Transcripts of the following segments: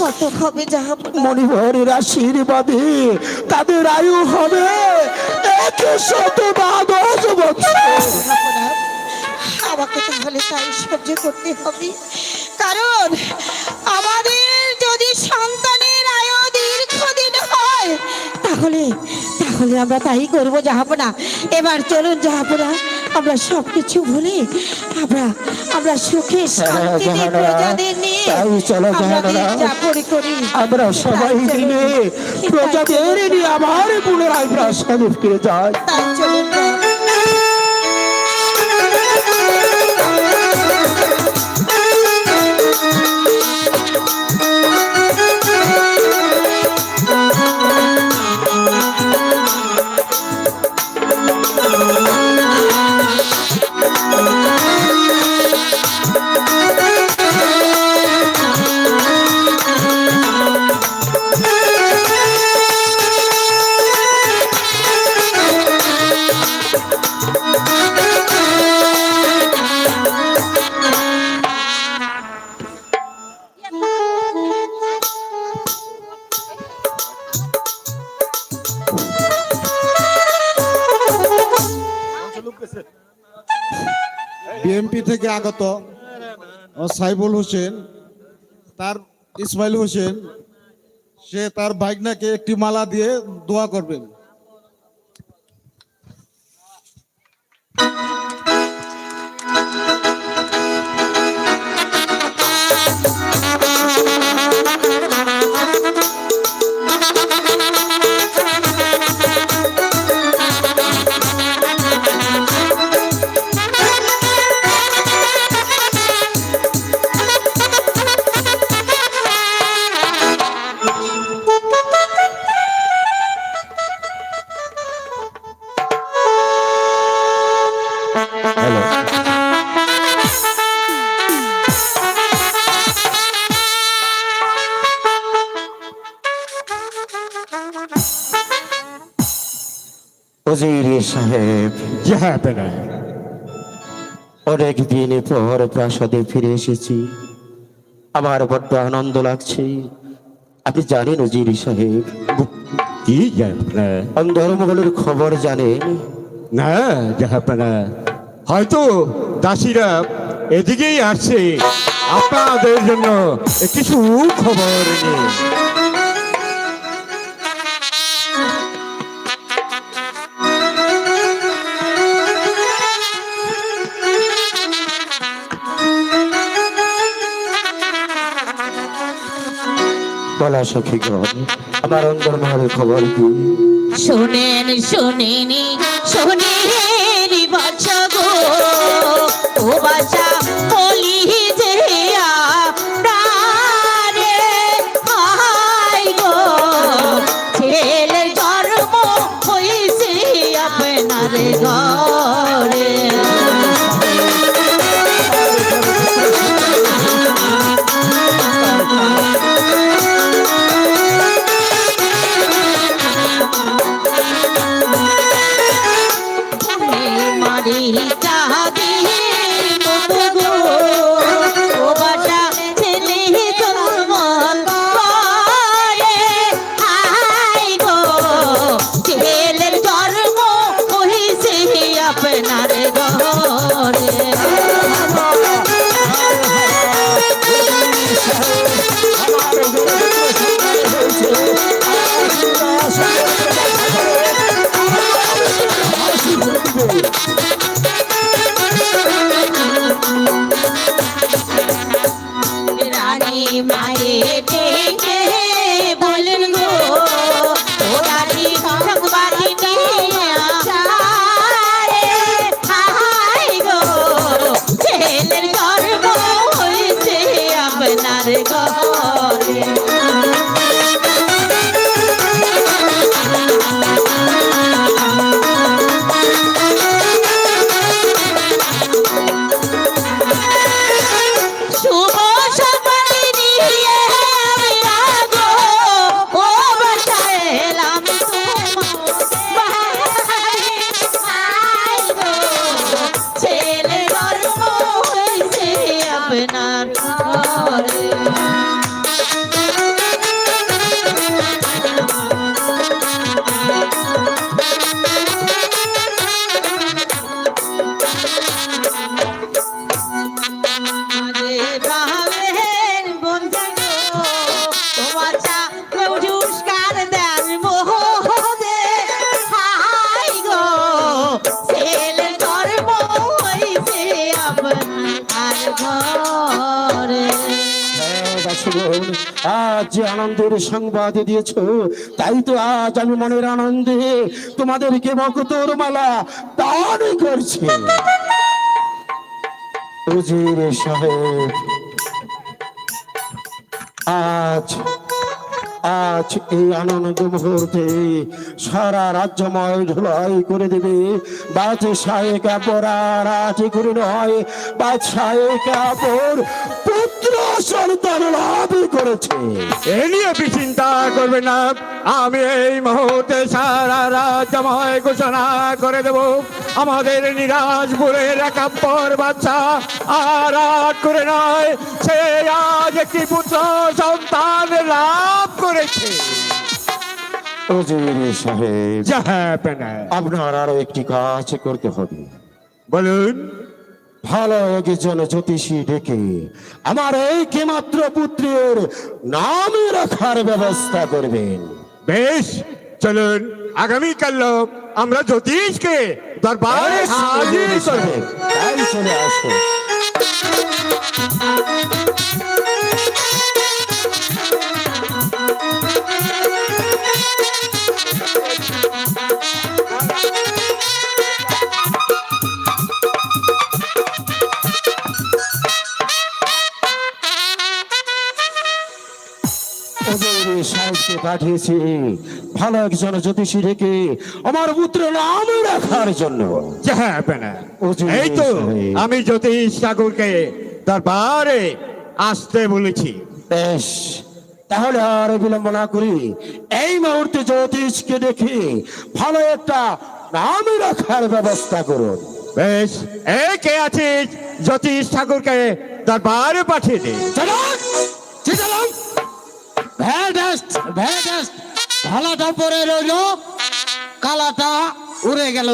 কত হবে জাহাপনা মণিভরের আশীর্বাদে তাদের আয়ু হবে একশো শত দ্বাদশ বছর। আমাকে তাহলে তাই সহ্য করতে হবে। কারণ আমাদের যদি সন্তানের আয়ু দীর্ঘদিন হয় তাহলে তাহলে আমরা তাই করব জাহাপনা এবার চলুন জাহাপনা আমরা সব কিছু ভুলে আমরা আমরা সুখে শান্তিতে জাহানারা, প্রজাদের নিয়ে তাই চলো আমরা সবাই মিলে প্রজাদের নিয়ে আবার পুনরায় প্রাসাদে ফিরে যাই। তাই চলুন হোসেন তার ইসমাইল হোসেন সে তার ভাগনাকে একটি মালা দিয়ে দোয়া করবেন। অনেক পর প্রাসাদে ফিরে এসেছি। আমার বড্ড আনন্দ লাগছে। আপনি জানেন উজির সাহেব? কি অন্ধর্মহলের খবর জানেন? না জাহাপনা। হয়তো দাসীরা এদিকেই আসছে। আপনাদের জন্য কিছু খবর নেই বলা সখীগণ আমার অন্ধর্মহলের খবর কি? শোনেন শোনেন শোনেন বাচ্চা গো ও বাচ্চা, বলি যে ছেলে আনন্দের সংবাদ দিয়েছ। তাই তো আজ আমি মনের আনন্দে তোমাদেরকে ভক্তর মালা দান করছি। সাহেব, আজ আজ এই আনন্দ মুহূর্তে সারা রাজ্যময় ধুলাই করে দেবে। বাদশাহে কাপড় আটি করে নয়। বাদশাহে কাপড় পুত্র সন্তান লাভ করেছে। এ নিয়ে আপনি চিন্তা করবেন না। আমি এই মুহূর্তে সারা রাজ্যময় ঘোষণা করে দেব। আমাদের নিরাজপুরের একাপ্পর বাচ্চা আর আট করে নয় সে আজ একটি পুত্র সন্তান লাভ করেছে। সাহেব আপনার আরও একটি কাজ করতে হবে। বলুন। ভালো একজন জ্যোতিষী ডেকে আমার এই কেমাত্র পুত্রের নাম রাখার ব্যবস্থা করবেন। বেশ চলুন আগামীকাল আমরা জ্যোতিষকে দরবারে হাজির করব। তাই চলে আসো। পাঠিয়েছি ভালো একজন জ্যোতিষী রেখে আমার পুত্র নাম রাখার জন্য। জাহাপনা এই তো আমি জ্যোতিষ ঠাকুরকে দরবারে আসতে বলেছি। বেশ তাহলে আর বিলম্ব না করি। এই মুহূর্তে জ্যোতিষকে দেখে ভালো একটা নাম রাখার ব্যবস্থা করুন। বেশ এ কে আছিস জ্যোতিষ ঠাকুরকে দরবারে পাঠিয়ে দে চলুন চিটালাম ভ্যাডাস্ট ভ্যাডাস্ট ভালাটা পরে রইল কালাটা উড়ে গেল।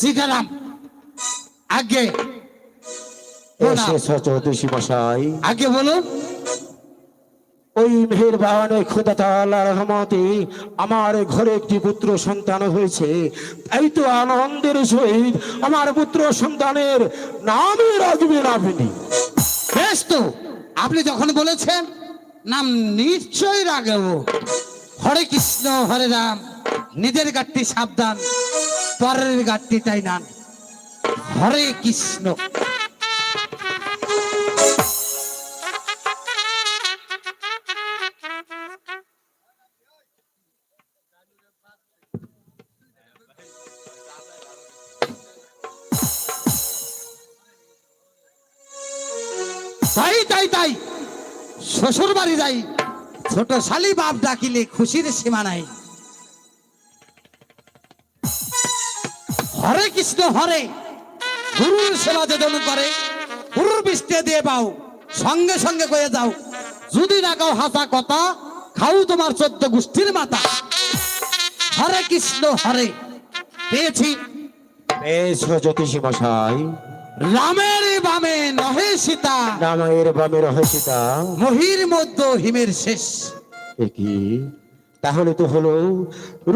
শিখালাম। আগে মশাই আগে বলুন। ওই মেহের বাগানে খোদা রহমতে আমার ঘরে একটি পুত্র সন্তান হয়েছে। তাই তো আনন্দের সহিত আমার পুত্র সন্তানের নামই রাখবেন আপনি। বেশ তো আপনি যখন বলেছেন নাম নিশ্চয়ই রাখব হরে কৃষ্ণ, হরে রাম। নিজের গাঠটি সাবধান, পরের গাঠটি তাই নান হরে কৃষ্ণ। তাই তাই তাই। শ্বশুর বাড়ি যাই। ছোট শালি বাপ ডাকিলে খুশির সীমা নাই। হরে কৃষ্ণ হরে, গুরুর সেবা যেদন করে, গুরুর বৃষ্টি দিয়ে পাও সঙ্গে সঙ্গে কয়ে যাও, যদি না কাও হাসা কথা, খাও তোমার চোদ্দ গোষ্ঠীর মাতা। হরে কৃষ্ণ হরে, পেয়েছি। বেশ জ্যোতিষী মশাই। রামের বামে নহে সীতা। রামের বামে রহস্যতা মহির মধ্য হিমের শেষ। কি? তাহলে তো হলো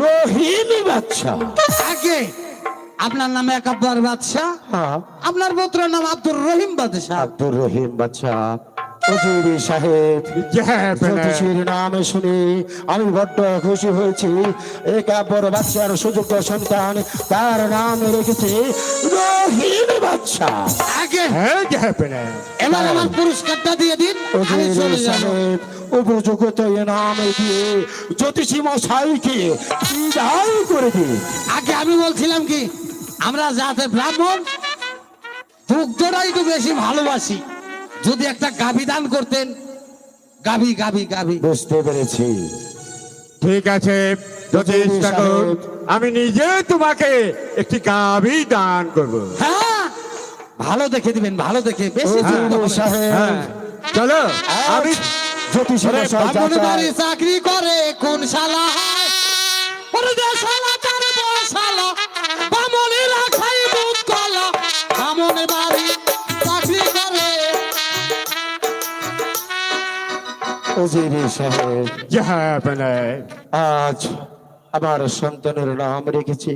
রহিমি বাচ্চা আগে আপনার নামে একাব্বর বাদশাহ হ্যাঁ। আপনার পুত্রের নাম আব্দুর রহিম বাদশাহ। আব্দুর রহিম বাচ্চা হুজুরি সাহেব জ্যোতিষীর নাম শুনে আমি বড্ড খুশি হয়েছি। বাচ্চার সুযোগ্য সন্তান তার নাম রেখেছে রহিম বাচ্চা। আগে হ্যাঁ জাহাপনা এবার আমার পুরস্কারটা দিয়ে দিন সাহেব। উপযুক্ত এ নাম দিয়ে জ্যোতিষী মশাইকে বিদায় করে দিন। আগে আমি বলছিলাম কি আমরা যাতে ব্রাহ্মণ দুগ্ধটা একটু বেশি ভালোবাসি। যদি একটা গাভী দান করতেন গাভী গাভী গাভী। বুঝতে পেরেছি। ঠিক আছে জ্যোতিষ ঠাকুর আমি নিজে তোমাকে একটি গাভী দান করব। হ্যাঁ ভালো দেখে দিবেন ভালো দেখে বেশি। সাহেব। হ্যাঁ চলো আমি চাকরি করে কোন শালা? সাহেব আজ আমার সন্তানের নাম রেখেছে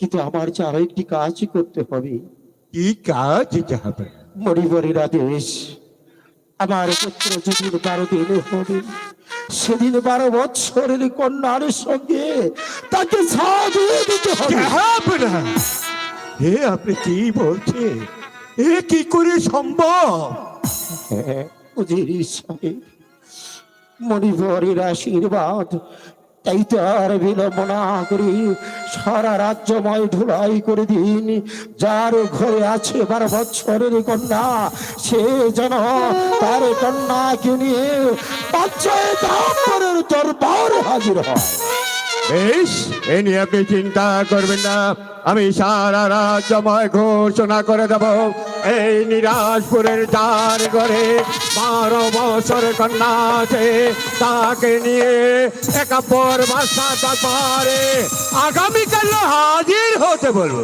কিন্তু আমার যে আরও একটি কাজ করতে হবে। কি কাজ? জাহাপনা মরিবরের আদেশ আমার পুত্র যেদিন বারো দিন হবে সেদিন বারো বৎসরের কন্যার সঙ্গে তাকে সাজিয়ে দিতে হবে। না এ আপনি কি বলছেন? এ কি করে সম্ভব? হ্যাঁ, উজির সাহেব মণিপুরের আশীর্বাদ। তাই তো আর বিলম্ব না করি, সারা রাজ্যময় ধুলাই করে দিন। যার ঘরে আছে বারো বছরের কন্যা, সে যেন তার কন্যাকে নিয়ে পঞ্চায়েত দরবার হাজির হয়। বেশ, এ নিয়ে আপনি চিন্তা করবেন না। আমি সারা রাজ্যময় ঘোষণা করে দেব। এই নিরাজপুরের যার ঘরে বারো বছর কন্যা আছে তাকে নিয়ে একাপর বাসা দরবারে আগামীকাল হাজির হতে বলব।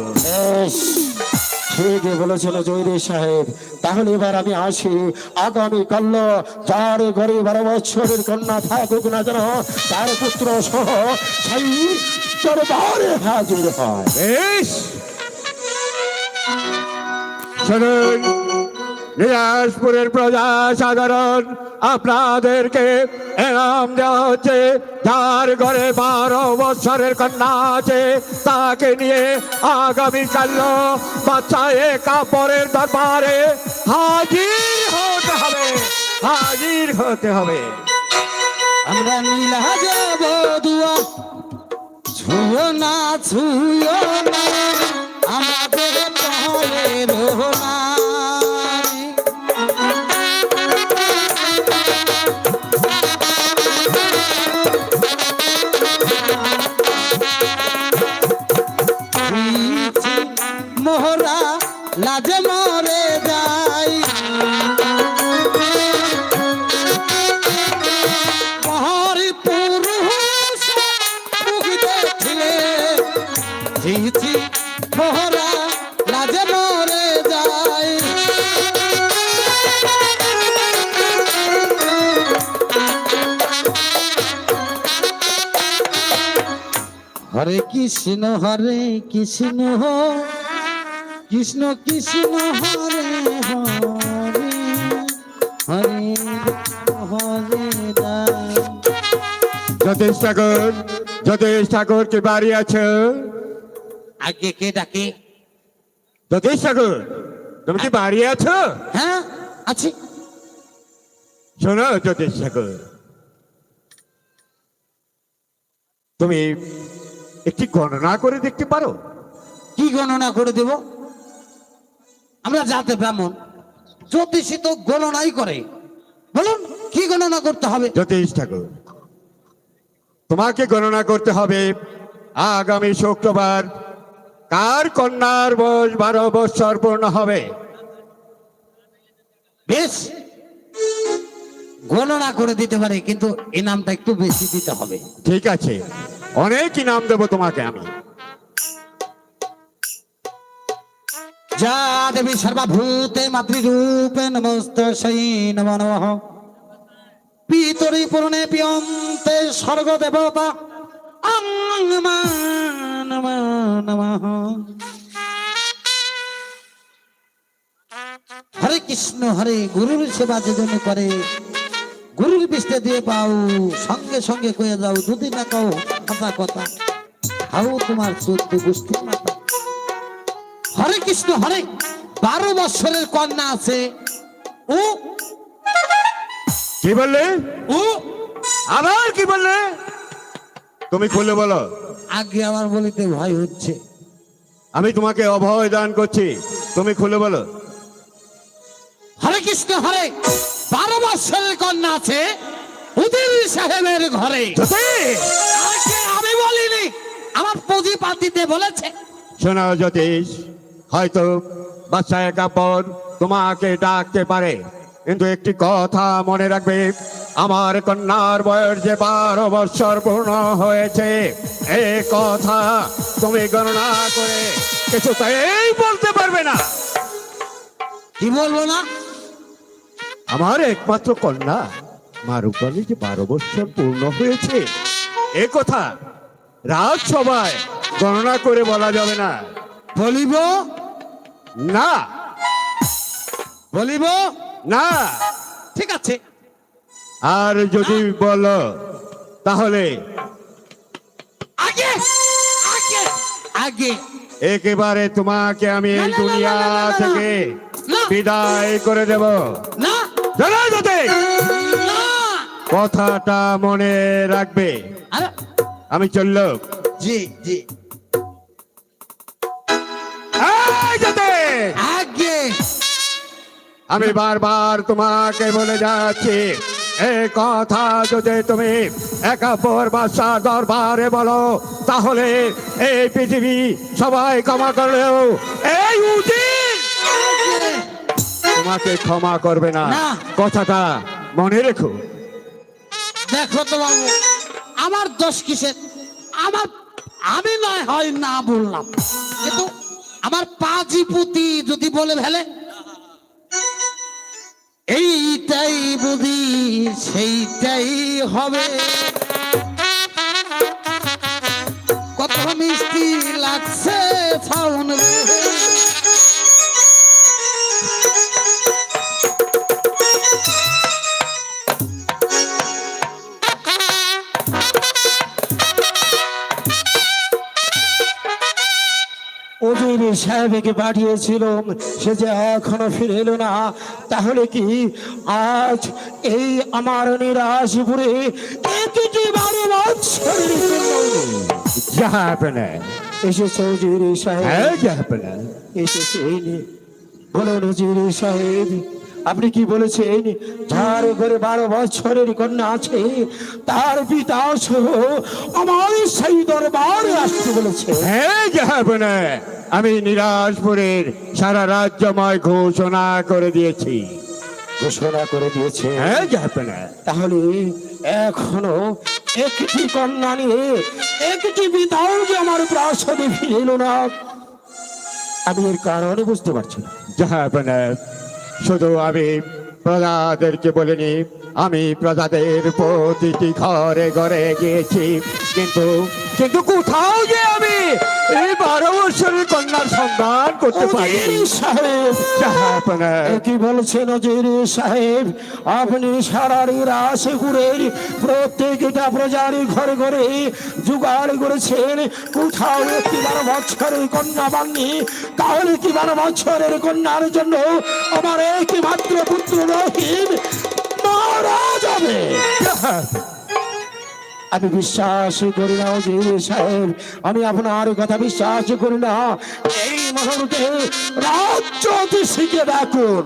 ঠিকই বলেছিল জয়রে সাহেব। তাহলে এবার আমি আসি। আগামী কাল যার ঘরে বারো বছরের কন্যা থাকুক না যেন তার পুত্র সহ সেই দরবারে হাজির হয়। বেশ শুনুন নিরাজপুরের প্রজা সাধারণ আপনাদেরকে এনাম দেওয়া হচ্ছে। যার ঘরে বারো বছরের কন্যা আছে, তাকে নিয়ে আগামীকাল বাচ্চা এ কাপড়ের দরবারে হাজির হতে হবে, হাজির হতে হবে। আমরা নীলা যাব দুয়া না, ছুঁয়ো না। আমাদের পরে রোনা মোহরা লাজে মরে যাই মহরি পুরুষ মুখ দেখলে ঝিঝি হরে কৃষ্ণ হরে কৃষ্ণ কৃষ্ণ কৃষ্ণ, হরে হরে হরে হরে যতীশ ঠাকুর যতীশ ঠাকুর, কি বাড়ি আছে? আগে কে ডাকে? যতীশ ঠাকুর তুমি কি বাড়ি আছো? হ্যাঁ আছি। শোনো জ্যোতিষ ঠাকুর তুমি একটি গণনা করে দেখতে পারো? কি গণনা করে দেব? আমরা যাতে ব্রাহ্মণ জ্যোতিষী তো গণনাই করে। বলুন কি গণনা করতে হবে? জ্যোতিষ ঠাকুর তোমাকে গণনা করতে হবে আগামী শুক্রবার কার কন্যার বয়স বারো বৎসর পূর্ণ হবে? বেশ। গণনা করে দিতে পারে কিন্তু ইনামটা একটু বেশি দিতে হবে। ঠিক আছে। অনেক ইনাম দেবো তোমাকে আমি। যা দেবী সর্বভূতে মাতৃরূপে নমস্তৈ নমো নমঃ। পিতরি পূর্ণে পিয়ন্তে স্বর্গ দেবতা অং নমঃ নমঃ। হরে কৃষ্ণ হরে গুরুর সেবা যেজন করে। গুরুর বিস্তে দিয়ে পাও সঙ্গে সঙ্গে কয়ে যাও দুদিন না কাও কথা কথা। হাও তোমার চোদ্দ গোষ্ঠী মাতা। হরে কৃষ্ণ হরে বারো বৎসরের কন্যা আছে। ও কি বললে? ও আবার কি বললে? তুমি খুলে বলো। আগে আমার বলিতে ভয় হচ্ছে। আমি তোমাকে অভয় দান করছি। তুমি খুলে বলো। হরে কৃষ্ণ হরে। বারো বৎসরের কন্যা আছে উদির সাহেবের ঘরে। আমি বলিনি আমার পুঁজিপাতিতে বলেছে। শোনো জ্যোতিষ হয়তো বাচ্চা কাপড় তোমাকে ডাকতে পারে। কিন্তু একটি কথা মনে রাখবে আমার কন্যার বয়স যে বারো বৎসর পূর্ণ হয়েছে এ কথা তুমি গণনা করে কিছুতেই বলতে পারবে না। কি বলব না আমার একমাত্র কন্যা মারুপালি যে বারো বৎসর পূর্ণ হয়েছে এ কথা রাজসভায় গণনা করে বলা যাবে না। বলিব? না। বলিব? না। ঠিক আছে। আর যদি বলো তাহলে? আগে আগে আগে। একেবারে তোমাকে আমি এই দুনিয়া। থেকে বিদায় করে দেব। না। কথাটা মনে রাখবে। আমি চলল জি জি। আমি বারবার তোমাকে বলে যাচ্ছি এই কথা যদি তুমি একাপর বাদশাহ দরবারে বলো তাহলে এই পৃথিবী সবাই ক্ষমা করলেও এই উচিত। তোমাকে ক্ষমা করবে না না। কথাটা মনে রেখো দেখো তো বাবু আমার দোষ কিসের আমার আমি নয় হয় না বললাম কিন্তু আমার পাজি পুতি যদি বলে ফেলে এইটাই বুঝি সেইটাই হবে। কত মিষ্টি লাগছে ফাউন ওজির সাহেবকে পাঠিয়েছিলাম সে যে এখনও ফিরে এলো না তাহলে কি আজ এই আমার নিরাশপুরে একটি বারো বছরের এসেছে ওজির সাহেব। হ্যাঁ যাবে না এসেছে এই নিয়ে। বলুন ওজির সাহেব। আপনি কি বলেছেন? যার ঘরে বারো বছরের কন্যা আছে তার পিতা সহ আমার সেই দরবারে আসতে বলেছে। হ্যাঁ আমি নিরাজপুরের সারা রাজ্যময় ঘোষণা করে দিয়েছি। ঘোষণা করে দিয়েছে। হ্যাঁ তাহলে এখনও একটি কন্যা নিয়ে একটি পিতাও যে আমার প্রাসাদে ফিরে এলো না আমি এর কারণ বুঝতে পারছি না। যাবে না শুধু আমি প্রজাদেরকে বলিনি, আমি প্রজাদের প্রতিটি ঘরে ঘরে গিয়েছি। কিন্তু কিন্তু কোথাও যে আমি এই বারো বছরের কন্যার সন্ধান করতে পারি। সাহেব। কি বলছেন নজির সাহেব? আপনি সারারি রাসপুরের প্রত্যেকটা প্রজার ঘরে ঘরে জোগাড় করেছেন। কোথাও একটি বারো বছরের কন্যা বাননি তাহলে কি বারো বছরের কন্যার জন্য আমার একমাত্র পুত্র রহিম মারা যাবে। আমি বিশ্বাস করি না সাহেব। আমি আপনার কথা বিশ্বাস করি না। এই মুহূর্তে রাজ্য শিখে ডাকুন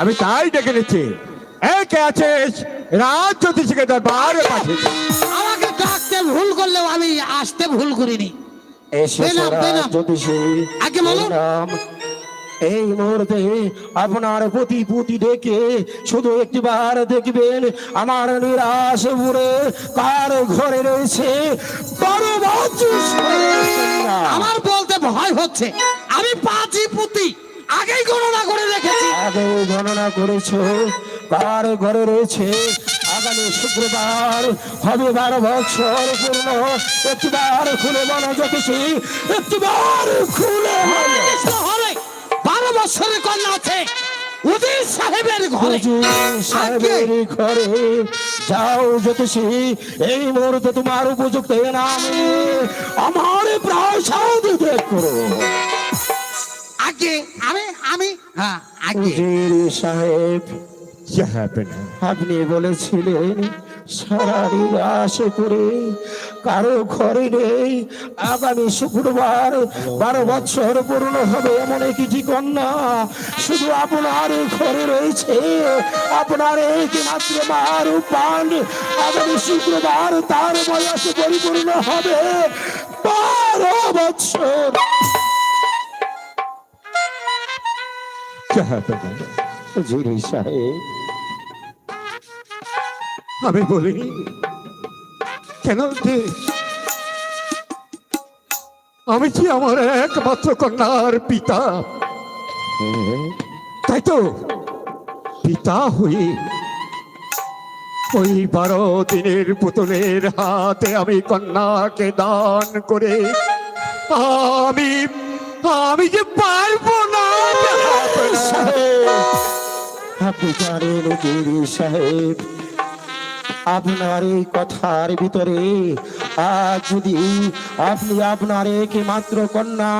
আমি তাই ডেকে নিচ্ছি। একে আছে রাজ জ্যোতিষীকে দরবারে পাঠিয়েছি। আমাকে ডাকতে ভুল করলেও আমি আসতে ভুল করিনি। এসে। জ্যোতিষী আগে বলুন। এই মুহূর্তে আপনার প্রতি পুতি ডেকে শুধু একটিবার দেখবেন আমার নিরাশ উড়ে কার ঘরে রয়েছে। আমার বলতে ভয় হচ্ছে। আমি পাঁচই পুতি আগেই গণনা করে রেখেছি। আগে গণনা করেছ কার ঘরে রয়েছে আগামী শুক্রবার হবে বারো বছর পূর্ণ। একটিবার খুলে বলো জ্যোতিষী একটিবার খুলে হলে বারো বছরের কন্যা আছে উদির সাহেবের ঘরে। সাহেবের ঘরে। যাও জ্যোতিষী এই মুহূর্তে তোমার উপযুক্ত নামে আমার প্রাসাদ দেখ করো। আগে আমি আমি? হ্যাঁ আগে। সাহেব আপনি বলেছিলেন সারা নিরাশ করে কারও ঘরে নেই। আগামী শুক্রবার বারো বছর পূর্ণ হবে এমন একটি কন্যা শুধু আপনার ঘরে রয়েছে। আপনার একমাত্র মার পান আগামী শুক্রবার তার বয়স পরিপূর্ণ হবে বারো বছর। হুজুর সাহেব আমি বলি, কেন আমি কি আমার একমাত্র কন্যার পিতা? তাই তো, পিতা হই ওই বারো দিনের পুতুলের হাতে আমি কন্যাকে দান করে আমি আমি যে পারব না। আপনি উজির সাহেব। আপনার এই কথার ভিতরে আজ যদি আপনি আপনার একমাত্র কন্যা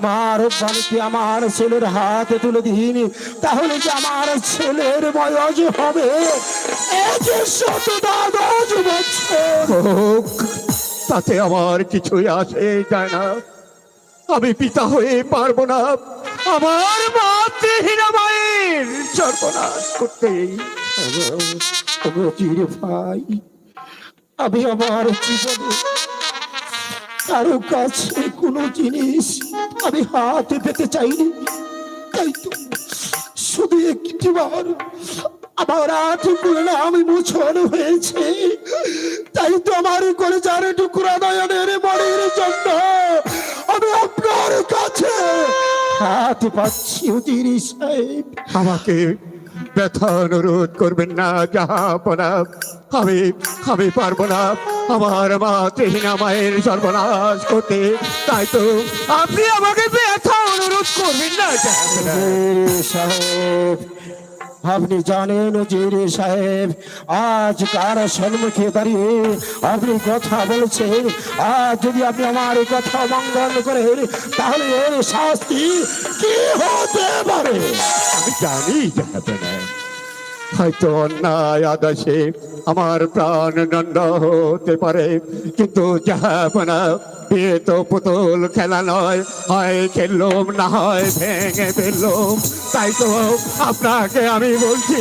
মার বাড়িতে আমার ছেলের হাতে তুলে দিন, তাহলে কি আমার ছেলের বয়স হবে? তাতে আমার কিছুই আসে যায় না। আমি পিতা হয়ে পারব না। আমার মাতৃহীন মায়ের সর্বনাশ করতেই চির ভাই। আমি আমার জীবনে কারও কাছে কোনো জিনিস আমি হাতে পেতে চাইনি। তাই তো শুধু একটিবার আমার আটুকুর নাম মোছন হয়েছে। তাই তো আমার করে যার টুকরা নয়নের মনের জন্য আমি আপনার কাছে হাত পাচ্ছি উজির সাহেব। আমাকে ব্যথা অনুরোধ করবেন না যাহাপনা আমি আমি পারব না আমার মা মাতৃহীন মায়ের সর্বনাশ করতে। তাই তো আপনি আমাকে ব্যথা অনুরোধ করবেন না। সাহেব আপনি জানেন উজির সাহেব আজ কার সম্মুখে দাঁড়িয়ে আপনি কথা বলছেন? আজ যদি আপনি আমার কথা মঙ্গল করেন তাহলে এর শাস্তি কি হতে পারে? আমি জানি যাবে না হয়তো অন্যায় আদাসে আমার প্রাণ দণ্ড হতে পারে। কিন্তু যাবে না বিয়ে তো পুতুল খেলা নয়, হয় খেললুম না হয় ভেঙে ফেললুম তাই তো আপনাকে আমি বলছি,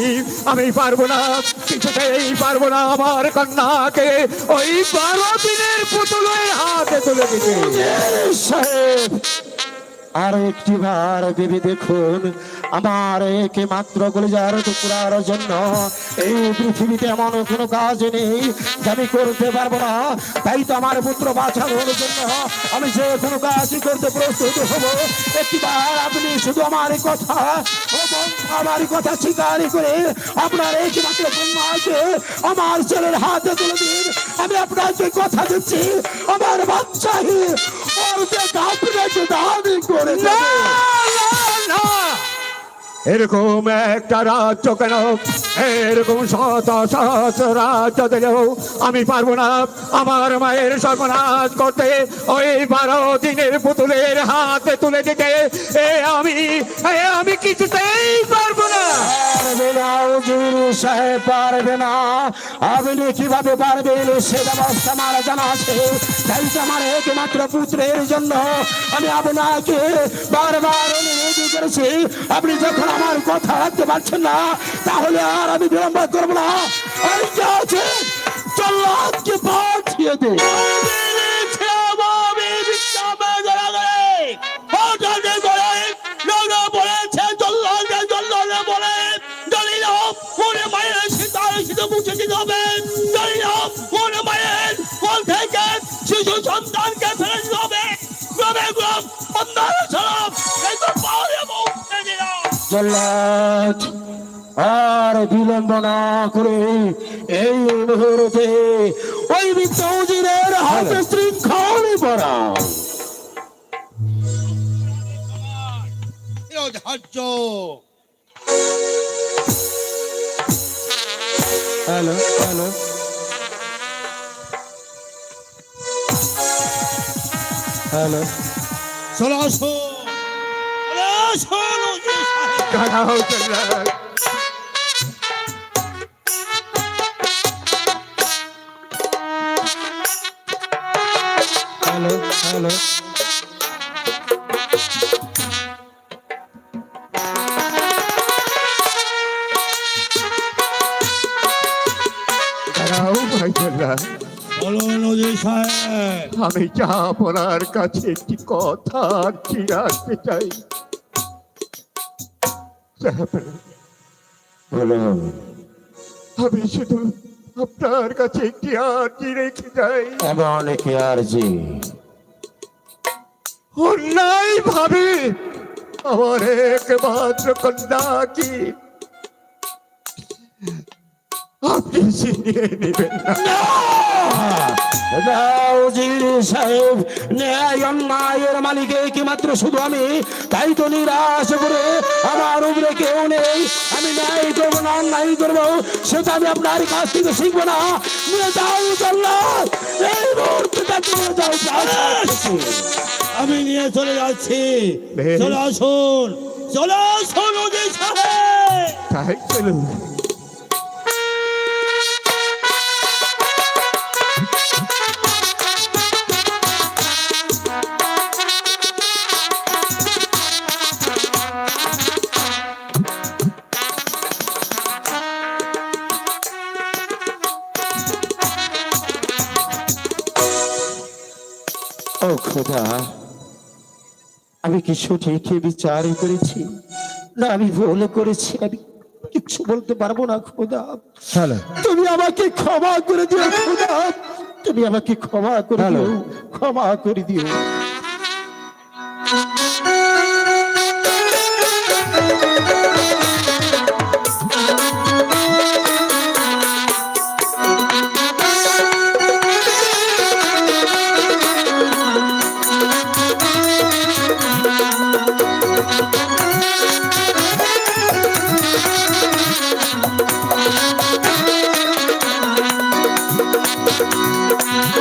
আমি পারব না, কিছুতেই পারব না আমার কন্যাকে। ওই বারো দিনের পুতুলের হাতে তুলে দিতে। সাহেব আর একটি বার ভেবে দেখুন, আমার একে মাত্র গুলিজার টুকরার জন্য। এই পৃথিবীতে এমন কোনো কাজ নেই আমি করতে পারব না। তাই তো আমার পুত্র বাঁচানোর জন্য আমি যে কোনো কাজই করতে প্রস্তুত হব। একটিবার আপনি শুধু আমার কথা আমার কথা স্বীকার করে আপনার এই মাত্র কন্যাকে আমার ছেলের হাতে তুলে দিন। আমি আপনাকে কথা দিচ্ছি, আমার বাচ্চাকে অর্ধেক আপনাকে দাবি করে না, দেবো। না, না। এরকম একটা রাজ্য কেন? এরকম শত শত রাজ্য দিলেও আমি পারব না। আমার মায়ের সর্বনাশ করতে ওই বারো দিনের পুতুলের হাতে তুলে দিতে। এ আমি এ আমি কিছুতেই পারব না। পারবে না আপনি কীভাবে পারবেন? সে ব্যবস্থা আমার জানা আছে। তাই আমার একমাত্র পুত্রের জন্য আমি আপনাকে বারবার অনুরোধ করেছি। আপনি যখন আমার কথা রাখতে পারছেন না, তাহলে আর আমি বিলম্ব করব না। আর চল্লাদকে পাঠিয়ে দে শিশু সন্তানকে ফেলে হবে গ্রামে গ্রাম অন্যান্য ছাড়া এই তো পাওয়া দিলাম জল্লাদ আর বিলম্ব না করে এই মুহূর্তে ওই বিদ্যুজিরের হাতে শৃঙ্খল ধার্য হ্যালো হ্যালো। হ্যালো। চলো আসো। দাঁড়াও জল্লাদ। নজির সাহেব আমি যা আপনার কাছে একটি কথা চিরাতে চাই। আমি শুধু আপনার কাছে একটি আর্জি রেখে যাই। এমন কি আর জি অন্যায় ভাবে আমার একমাত্র কন্যা কি? আপনি ছিনিয়ে নেবেন না! সাহেব ন্যায় অন্যায়ের মালিকে কি মাত্র শুধু আমি? তাই তো নিরাশ করে আমার উপরে কেউ নেই। আমি ন্যায় করব না অন্যায় করব সেটা আমি আপনার কাছ থেকে শিখব না। যাও জল্লাদ। এই মুহূর্তে। আমি নিয়ে চলে যাচ্ছি। চলে আসুন। চলে আসুন সাহেব তাই চলুন খোদা আমি কিছু সঠিক বিচার করেছি। না আমি ভুল করেছি। আমি কিছু বলতে পারব না খোদা। তুমি আমাকে ক্ষমা করে দিও খোদা। তুমি আমাকে ক্ষমা করে দিও ক্ষমা করে দিও।